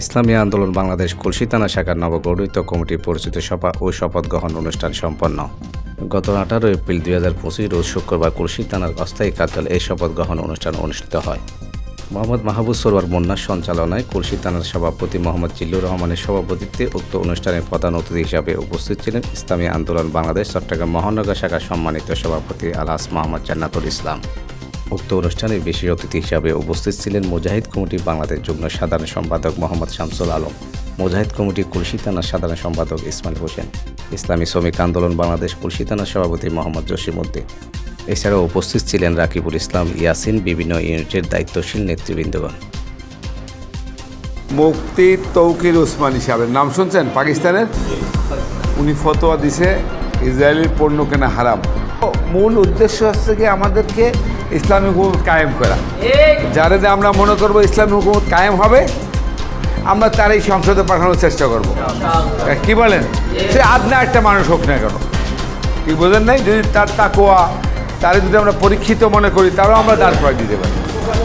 ইসলামী আন্দোলন বাংলাদেশ কলসি থানা শাখার নবগঠিত কমিটি পরিচিত সভা ও শপথ গ্রহণ অনুষ্ঠান সম্পন্ন। গত আঠারো এপ্রিল দুই হাজার পঁচিশ রোজ শুক্রবার কলসি থানার অস্থায়ী কার্যালয়ে এই শপথ গ্রহণ অনুষ্ঠান অনুষ্ঠিত হয়। মোহাম্মদ মাহবুব সরোয়ার বন্যার সঞ্চালনায় কলসি থানার সভাপতি মোহাম্মদ জিল্লুর রহমানের সভাপতিত্বে উক্ত অনুষ্ঠানে প্রধান অতিথি হিসাবে উপস্থিত ছিলেন ইসলামী আন্দোলন বাংলাদেশ চট্টগ্রাম মহানগর শাখার সম্মানিত সভাপতি আলহাস মোহাম্মদ জান্নাতুল ইসলাম। উক্ত অনুষ্ঠানে বিশেষ অতিথি হিসাবে উপস্থিত ছিলেন মুজাহিদ কমিটি বাংলাদেশ যুগ্ম সাধারণ সম্পাদক মোহাম্মদ শামসুল আলম, মুজাহিদ কমিটি কুলসি থানার সাধারণ সম্পাদক ইসমাইল হোসেন, ইসলামী শ্রমিক আন্দোলন বাংলাদেশ কুলসি থানার সভাপতি মোহাম্মদ জসিমউদ্দিন এছাড়াও উপস্থিত ছিলেন রাকিবুল ইসলাম, ইয়াসিন, বিভিন্ন ইউনিটের দায়িত্বশীল নেতৃবৃন্দগণ। মুক্তি তৌকির ওসমানী সাহেবের নাম শুনছেন? পাকিস্তানের? উনি ফতোয়া দিছে, ইসরায়েলের পণ্য কেনা হারাম। মূল উদ্দেশ্য হচ্ছে কি আমাদেরকে ইসলামী হুকুমত কায়েম করা। যারা দিয়ে আমরা মনে করব ইসলামী হুকুমত কায়েম হবে আমরা তারই সংসদে পাঠানোর চেষ্টা করব। কি বলেন? সে আদনা একটা মানুষ হোক না কেন। কি বোঝেন নাই? যদি তার তাকোয়া তারে যদি আমরা পরীক্ষিত মনে করি তারও আমরা দাঁড় করাই দিতে পারি।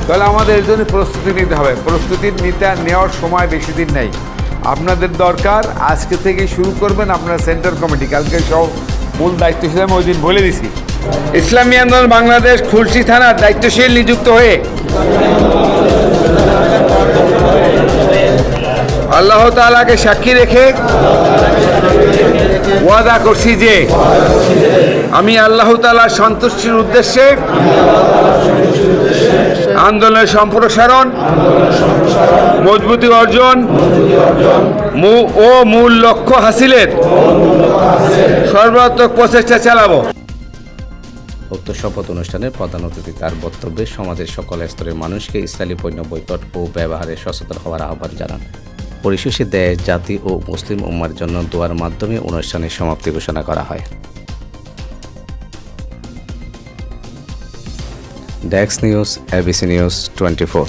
তাহলে আমাদের এর জন্য প্রস্তুতি নিতে হবে। প্রস্তুতি নিতে নেওয়ার সময় বেশি দিন নেই। আপনাদের দরকার আজকে থেকে শুরু করবেন আপনারা সেন্টার কমিটি। কালকে সব মূল দায়িত্বশীল আমি ওই দিন বলে দিছি। ইসলামী আন্দোলন বাংলাদেশ খুলশি থানার দায়িত্বশীল নিযুক্ত হয়ে। আল্লাহ তাআলাকে সাক্ষী রেখে ওয়াদা করছি যে, আমি আল্লাহ তাআলার সন্তুষ্টির উদ্দেশ্যে আন্দোলনের সম্প্রসারণ মজবুতি অর্জন ও মূল লক্ষ্য হাসিলের। সর্বাত্মক প্রচেষ্টা চালাবো। উক্ত শপথ অনুষ্ঠানে প্রধান অতিথি তার বক্তব্যে সমাজের সকল স্তরের মানুষকে ইসরায়েলি পণ্য বৈকট ও ব্যবহারে সচেতন হওয়ার আহ্বান জানান। পরিশেষে দেশ, জাতি ও মুসলিম উম্মার জন্য দোয়ার মাধ্যমে অনুষ্ঠানের সমাপ্তি ঘোষণা করা হয়। ডেক্স news ABC news twenty four.